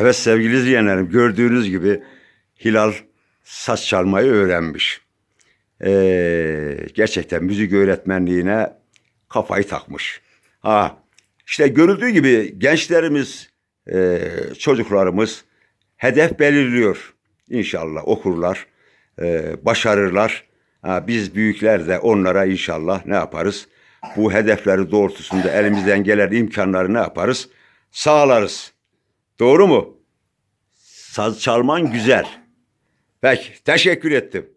Evet sevgili izleyenlerim gördüğünüz gibi Hilal saz çalmayı öğrenmiş. Ee, gerçekten müzik öğretmenliğine kafayı takmış. Ha, işte görüldüğü gibi gençlerimiz, e, çocuklarımız hedef belirliyor. İnşallah okurlar, e, başarırlar. Ha, biz büyükler de onlara inşallah ne yaparız? Bu hedefleri doğrultusunda elimizden gelen imkanları ne yaparız? Sağlarız. Doğru mu? Saz çalman güzel. Peki, teşekkür ettim.